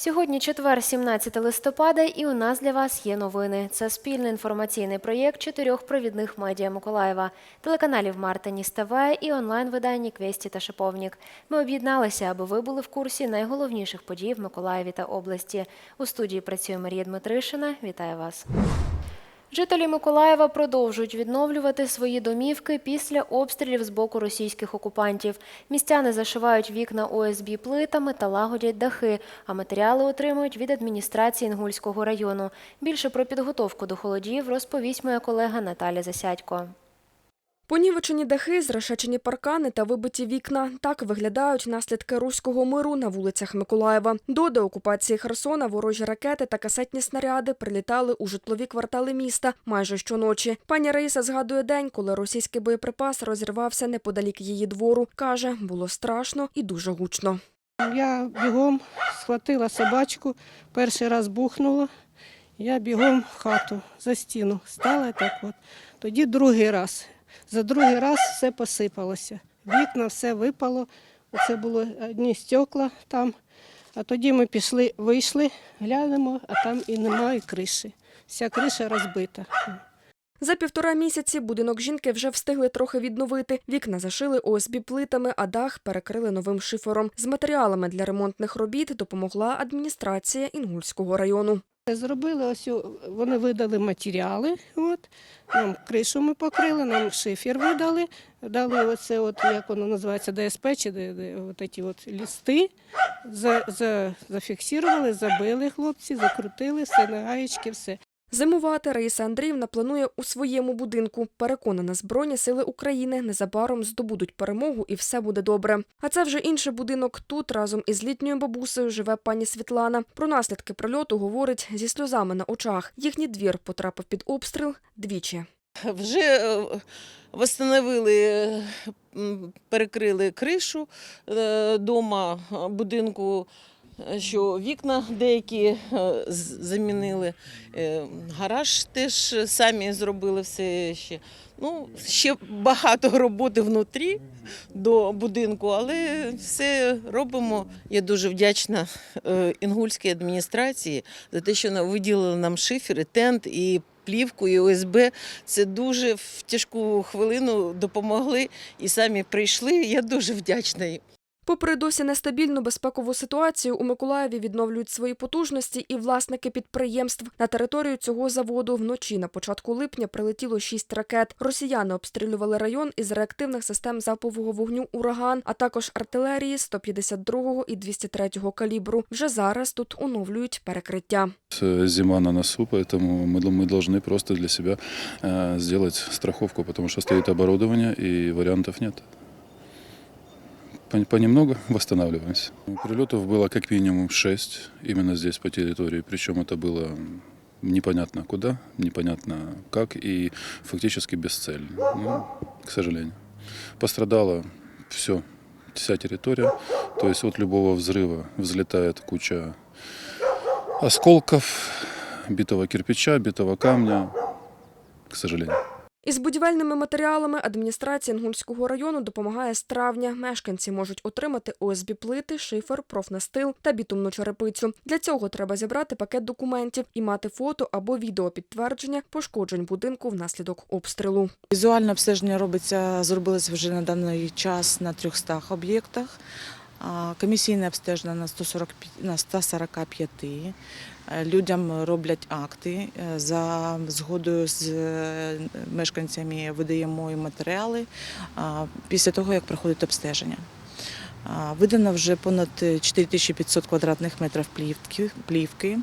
Сьогодні четвер, 17 листопада, і у нас для вас є новини. Це спільний інформаційний проєкт чотирьох провідних медіа Миколаєва, телеканалів Марта ТВ і онлайн-видання Квесті та Шиповнік. Ми об'єдналися, аби ви були в курсі найголовніших подій в Миколаєві та області. У студії працює Марія Дмитришина. Вітаю вас. Жителі Миколаєва продовжують відновлювати свої домівки після обстрілів з боку російських окупантів. Містяни зашивають вікна ОСБ плитами та лагодять дахи, а матеріали отримують від адміністрації Інгульського району. Більше про підготовку до холодів розповість моя колега Наталя Засядько. Понівечені дахи, зрешечені паркани та вибиті вікна. Так виглядають наслідки руського миру на вулицях Миколаєва. До деокупації Херсона ворожі ракети та касетні снаряди прилітали у житлові квартали міста майже щоночі. Пані Раїса згадує день, коли російський боєприпас розірвався неподалік її двору. Каже, було страшно і дуже гучно. Я бігом схватила собачку, перший раз бухнула, я бігом в хату за стіну стала так от. Тоді другий раз. За другий раз все посипалося. Вікна, все випало. Оце було одні стекла там. А тоді ми пішли, вийшли, глянемо, а там і немає криші. Вся криша розбита. За півтора місяці будинок жінки вже встигли трохи відновити. Вікна зашили ОСБ плитами, а дах перекрили новим шифером. З матеріалами для ремонтних робіт допомогла адміністрація Інгульського району. Зробили ось, вони видали матеріали. От, нам кришу ми покрили, нам шифер видали, дали оце, от, як воно називається, ДСП, чи де, де, от ці от лісти за, за, зафіксували, забили хлопці, закрутили, все на гаєчки, все. Зимувати Раїса Андріївна планує у своєму будинку. Переконана, Збройні сили України незабаром здобудуть перемогу і все буде добре. А це вже інший будинок. Тут разом із літньою бабусею живе пані Світлана. Про наслідки прильоту говорить зі сльозами на очах. Їхній двір потрапив під обстріл двічі. Вже е, встановили, перекрили кришу е, дома, е, будинку, що вікна деякі е, замінили. Е, Гараж теж самі зробили все ще. Ну, ще багато роботи внутрі до будинку, але все робимо. Я дуже вдячна е, інгульській адміністрації за те, що вона виділила нам шифер, і тент, і плівку, і ОСБ. Це дуже в тяжку хвилину допомогли і самі прийшли. Я дуже вдячна їм. Попри досі нестабільну безпекову ситуацію, у Миколаєві відновлюють свої потужності і власники підприємств. На територію цього заводу вночі на початку липня прилетіло шість ракет. Росіяни обстрілювали район із реактивних систем залпового вогню «Ураган», а також артилерії 152 і 203 калібру. Вже зараз тут оновлюють перекриття. Э, Зима на носу, поэтому мы, мы должны просто для себя э, сделать страховку, потому что стоит оборудование и вариантов нет. Пон- Понемногу восстанавливаемся. Прилетов было как минимум шесть именно здесь по территории, причем это было непонятно куда, непонятно как и фактически бесцельно, ну, к сожалению. Пострадало все, вся территория, то есть от любого взрыва взлетает куча осколков, битого кирпича, битого камня, к сожалению. Із будівельними матеріалами адміністрація Інгульського району допомагає з травня. Мешканці можуть отримати ОСБ плити, шифер, профнастил та бітумну черепицю. Для цього треба зібрати пакет документів і мати фото або відео підтвердження пошкоджень будинку внаслідок обстрілу. Візуальне обстеження робиться, зробилося вже на даний час на 300 об'єктах. Комісійне обстеження на 145, на 145. Е, Людям роблять акти. Е, За згодою з е, мешканцями видаємо їм матеріали після того, як проходить обстеження. Видано вже понад 4500 квадратних метрів плівки, плівки,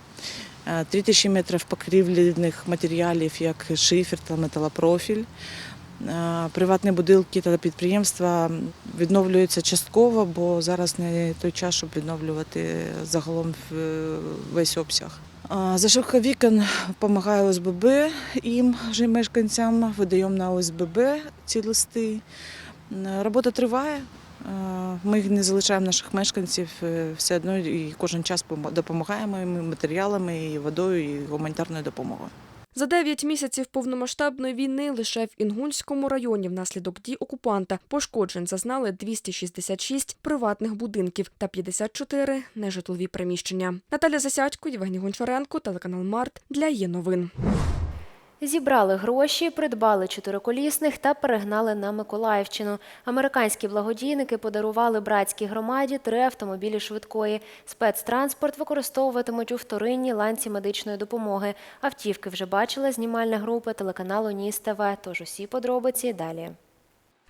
е, 3000 метрів покрівельних матеріалів, як шифер та металопрофіль. Е, Приватні будинки та підприємства відновлюються частково, бо зараз не той час, щоб відновлювати загалом весь обсяг. Е, Зашивка вікон допомагає ОСББ їм, же мешканцям, видаємо на ОСББ ці листи. Е, Робота триває. Е, Ми не залишаємо наших мешканців е, все одно і кожен час допомагаємо і матеріалами, і водою, і гуманітарною допомогою. За 9 місяців повномасштабної війни лише в Інгульському районі внаслідок дій окупанта пошкоджень зазнали 266 приватних будинків та 54 нежитлові приміщення. Наталя Засядько, Євгеній Гончаренко, телеканал Март для є новин. Зібрали гроші, придбали чотириколісних та перегнали на Миколаївщину. Американські благодійники подарували братській громаді три автомобілі швидкої. Спецтранспорт використовуватимуть у вторинній ланці медичної допомоги. Автівки вже бачила знімальна група телеканалу Ніс ТВ. Тож усі подробиці далі.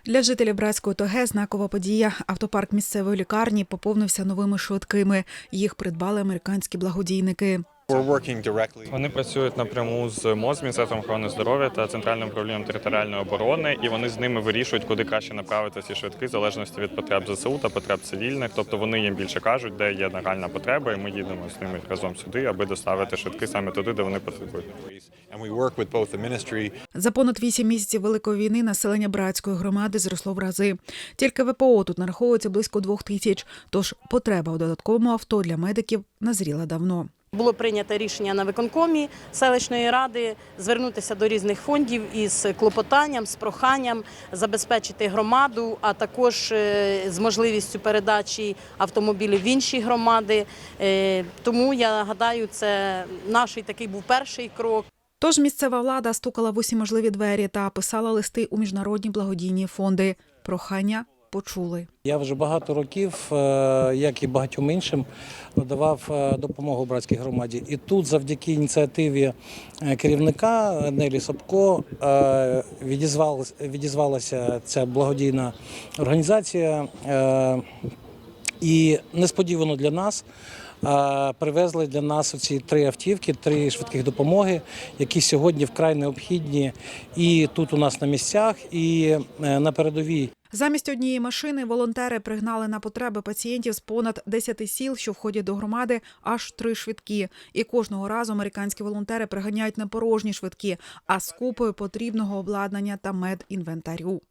Для жителів Братської ОТГ знакова подія. Автопарк місцевої лікарні поповнився новими швидкими. Їх придбали американські благодійники. We're. Вони працюють напряму з МОЗ, Міністерством охорони здоров'я та центральним управлінням територіальної оборони, і вони з ними вирішують, куди краще направити ці швидки, в залежності від потреб ЗСУ та потреб цивільних. Тобто вони їм більше кажуть, де є нагальна потреба, і ми їдемо з ними разом сюди, аби доставити швидки саме туди, де вони потребують. And we work with both the ministry За понад вісім місяців великої війни населення братської громади зросло в рази. Тільки ВПО тут нараховується близько двох тисяч. Тож потреба у додатковому авто для медиків назріла давно. Було прийнято рішення на виконкомі селищної ради звернутися до різних фондів із клопотанням, з проханням забезпечити громаду, а також е, з можливістю передачі автомобілів в інші громади. Е, Тому я гадаю, це наш такий був перший крок. Тож місцева влада стукала в усі можливі двері та писала листи у міжнародні благодійні фонди. Прохання почули. Я вже багато років, е, як і багатьом іншим, надавав е, допомогу братській громаді. І тут, завдяки ініціативі е, керівника Нелі Сапко, е, відізвалася ця благодійна організація. І несподівано для нас привезли для нас оці три автівки, три швидких допомоги, які сьогодні вкрай необхідні і тут у нас на місцях, і на передовій. Замість однієї машини волонтери пригнали на потреби пацієнтів з понад 10 сіл, що входять до громади, аж три швидкі. І кожного разу американські волонтери приганяють не порожні швидкі, а з купою потрібного обладнання та медінвентарю.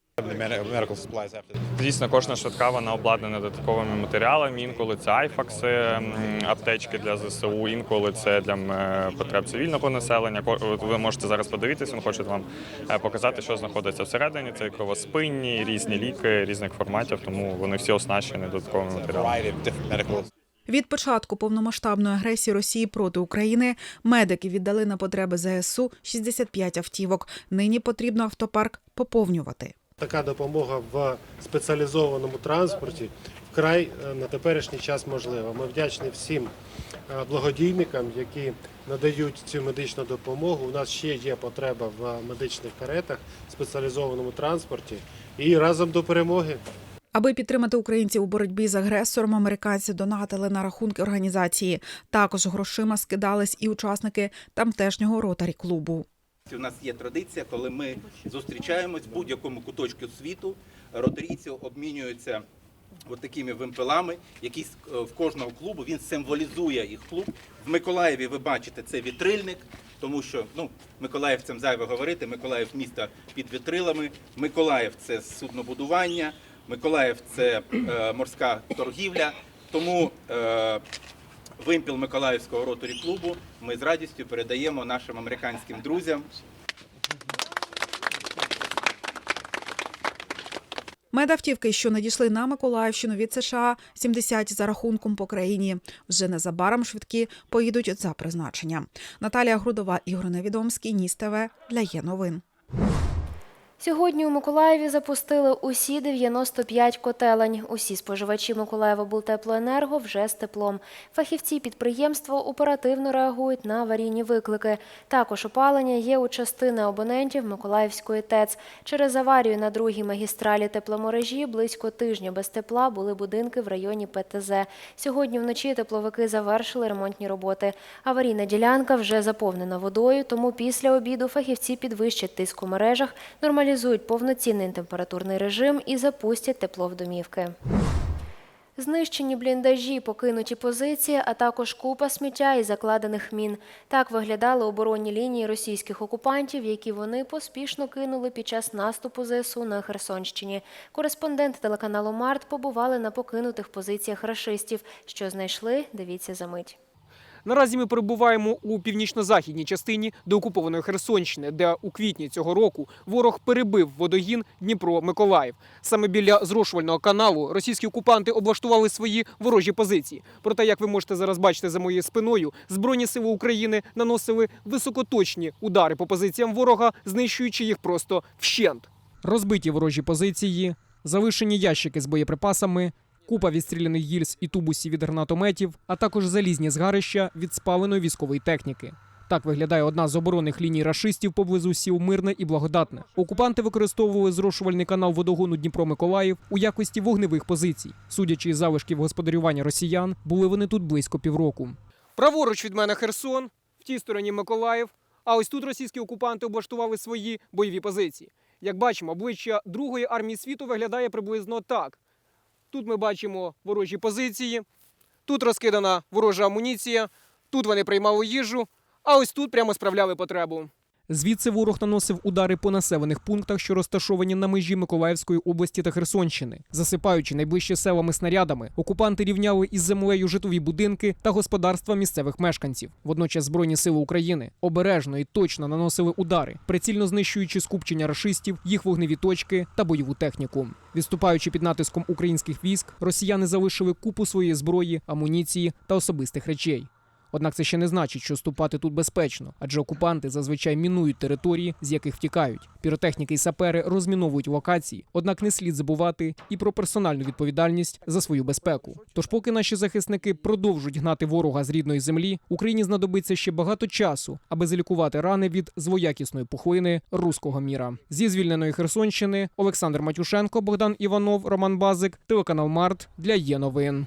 Дійсно, кожна швидка вона обладнана додатковими матеріалами. Інколи це айфакси, аптечки для ЗСУ, інколи це для е, потреб цивільного населення. Ви можете зараз подивитися, він хоче вам е, показати, що знаходиться всередині. Це кровоспинні, різні ліки різних форматів, тому вони всі оснащені додатковими матеріалами. Від початку повномасштабної агресії Росії проти України медики віддали на потреби ЗСУ 65 автівок. Нині потрібно автопарк поповнювати. Така допомога в спеціалізованому транспорті вкрай е, на теперішній час можлива. Ми вдячні всім е, благодійникам, які надають цю медичну допомогу. У нас ще є потреба в медичних каретах, спеціалізованому транспорті. І разом до перемоги. Аби підтримати українців у боротьбі з агресором, американці донатили на рахунки організації. Також грошима скидались і учасники тамтешнього ротарі клубу. У нас є традиція, коли ми зустрічаємось в будь-якому куточку світу. Ротарійці обмінюються от такими вимпелами, які е, в кожного клубу він символізує їх клуб. В Миколаєві ви бачите це вітрильник, тому що ну Миколаївцям зайве говорити. Миколаїв місто під вітрилами. Миколаїв це суднобудування. Миколаїв це е, морська торгівля. Тому е, вимпіл Миколаївського роторі клубу ми з радістю передаємо нашим американським друзям. Медавтівки, що надійшли на Миколаївщину від США, 70 за рахунком по країні. Вже незабаром швидкі поїдуть за призначенням. Наталія Грудова, Ігор Невідомський, Ніс ТВ для є новин. Сьогодні у Миколаєві запустили усі 95 котелень. Усі споживачі Миколаєва Бултеплоенерго вже з теплом. Фахівці підприємства оперативно реагують на аварійні виклики. Також опалення є у частини абонентів Миколаївської ТЕЦ. Через аварію на другій магістралі тепломережі близько тижня без тепла були будинки в районі ПТЗ. Сьогодні вночі тепловики завершили ремонтні роботи. Аварійна ділянка вже заповнена водою, тому після обіду фахівці підвищать тиск у мережах, нормалізують повноцінний температурний режим і запустять тепло в домівки. Знищені бліндажі, покинуті позиції, а також купа сміття і закладених мін. Так виглядали оборонні лінії російських окупантів, які вони поспішно кинули під час наступу ЗСУ на Херсонщині. Кореспонденти телеканалу Март побували на покинутих позиціях рашистів. Що знайшли? Дивіться за мить. Наразі ми перебуваємо у північно-західній частині деокупованої Херсонщини, де у квітні цього року ворог перебив водогін Дніпро-Миколаїв. Саме біля зрошувального каналу російські окупанти облаштували свої ворожі позиції. Проте, як ви можете зараз бачити за моєю спиною, збройні сили України наносили високоточні удари по позиціям ворога, знищуючи їх просто вщент. Розбиті ворожі позиції, залишені ящики з боєприпасами, купа відстріляних гільз і тубусів від гранатометів, а також залізні згарища від спаленої військової техніки. Так виглядає одна з оборонних ліній рашистів поблизу сіл Мирне і Благодатне. Окупанти використовували зрошувальний канал водогону Дніпро-Миколаїв у якості вогневих позицій. Судячи із залишків господарювання росіян, були вони тут близько півроку. Праворуч від мене Херсон, в тій стороні Миколаїв. А ось тут російські окупанти облаштували свої бойові позиції. Як бачимо, обличчя Другої армії світу виглядає приблизно так. Тут ми бачимо ворожі позиції, тут розкидана ворожа амуніція, тут вони приймали їжу, а ось тут прямо справляли потребу. Звідси ворог наносив удари по населених пунктах, що розташовані на межі Миколаївської області та Херсонщини. Засипаючи найближчі селами снарядами, окупанти рівняли із землею житлові будинки та господарства місцевих мешканців. Водночас Збройні сили України обережно і точно наносили удари, прицільно знищуючи скупчення рашистів, їх вогневі точки та бойову техніку. Відступаючи під натиском українських військ, росіяни залишили купу своєї зброї, амуніції та особистих речей. Однак це ще не значить, що ступати тут безпечно, адже окупанти зазвичай мінують території, з яких втікають. Піротехніки і сапери розміновують локації, однак не слід забувати і про персональну відповідальність за свою безпеку. Тож, поки наші захисники продовжують гнати ворога з рідної землі, Україні знадобиться ще багато часу, аби залікувати рани від злоякісної пухлини руського міра. Зі звільненої Херсонщини Олександр Матюшенко, Богдан Іванов, Роман Базик, телеканал Март для є новин.